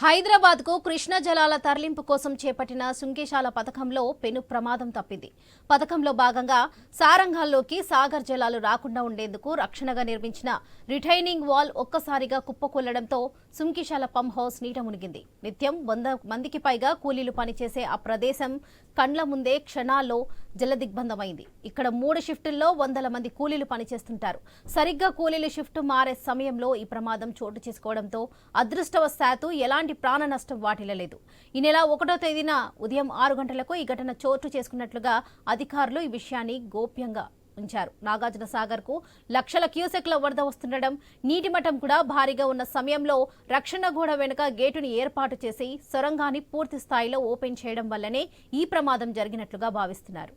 హైదరాబాద్కు కృష్ణా జలాల తరలింపు కోసం చేపట్టిన సుంకేశాల పథకంలో పెను ప్రమాదం తప్పింది. పథకంలో భాగంగా సారంగాల్లోకి సాగర్ జలాలు రాకుండా ఉండేందుకు రక్షణగా నిర్మించిన రిటైనింగ్ వాల్ ఒక్కసారిగా కుప్పకూలడంతో సుంకేశాల పంప్ హౌస్ నీట మునిగింది. నిత్యం వంద మందికి పైగా కూలీలు పనిచేసే ఆ ప్రదేశం కండ్ల ముందే క్షణాల్లో జలదిగ్బంధమైంది. ఇక్కడ మూడు షిఫ్టుల్లో వందల మంది కూలీలు పనిచేస్తుంటారు. సరిగ్గా కూలీలు షిఫ్ట్ మారే సమయంలో ఈ ప్రమాదం చోటు చేసుకోవడంతో అదృష్టవశాత్తు ఎలాంటి ప్రాణ నష్టం వాటిల్లలేదు ఈ నెల ఒకటో తేదీన ఉదయం ఆరు గంటలకు ఈ ఘటన చోటు చేసుకున్నట్లుగా అధికారులు ఈ విషయాన్ని గోప్యంగా ఉంచారు. నాగార్జున సాగర్కు లక్షల క్యూసెక్ల వరద వస్తుండడం నీటి మట్టం కూడా భారీగా ఉన్న సమయంలో రక్షణ గోడ వెనుక గేటుని ఏర్పాటు చేసి సొరంగాన్ని పూర్తి స్థాయిలో ఓపెన్ చేయడం వల్లనే ఈ ప్రమాదం జరిగినట్లుగా భావిస్తున్నారు.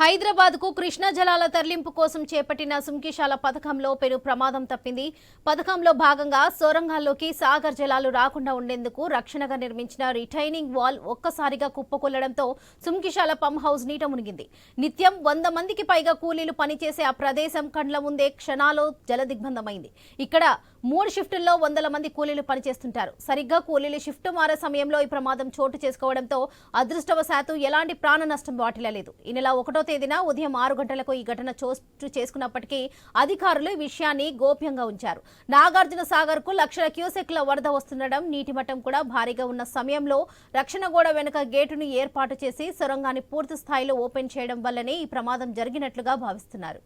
హైదరాబాద్కు కృష్ణా జలాల తరలింపు కోసం చేపట్టిన సుంకిశాల పథకంలో పెను ప్రమాదం తప్పింది. పథకంలో భాగంగా సొరంగాల్లోకి సాగర్ జలాలు రాకుండా ఉండేందుకు రక్షణగా నిర్మించిన రిటైనింగ్ వాల్ ఒక్కసారిగా కుప్పకొల్లడంతో సుంకిశాల పంప్ హౌస్ నీట మునిగింది. నిత్యం వంద మందికి పైగా కూలీలు పనిచేసే ఆ ప్రదేశం కండ్ల ముందే క్షణాలో జలదిగ్బంధమైంది. ఇక్కడ మూడు షిఫ్టుల్లో వందల మంది కూలీలు పనిచేస్తుంటారు. సరిగ్గా కూలీలు షిఫ్ట్ మారే సమయంలో ఈ ప్రమాదం చోటు చేసుకోవడంతో అదృష్టవశాత్తు ఎలాంటి ప్రాణ నష్టం వాటిల్లలేదు. ఈ నెల ఒకటో తేదీన ఉదయం ఆరు గంటలకు ఈ ఘటన చోటు చేసుకున్నప్పటికీ అధికారులు ఈ విషయాన్ని గోప్యంగా ఉంచారు. నాగార్జున సాగర్కు లక్షల క్యూసెక్ల వరద వస్తుండడం నీటి మట్టం కూడా భారీగా ఉన్న సమయంలో రక్షణ గోడ వెనుక గేటును ఏర్పాటు చేసి సొరంగాన్ని పూర్తి స్థాయిలో ఓపెన్ చేయడం వల్లనే ఈ ప్రమాదం జరిగినట్లుగా భావిస్తున్నారు.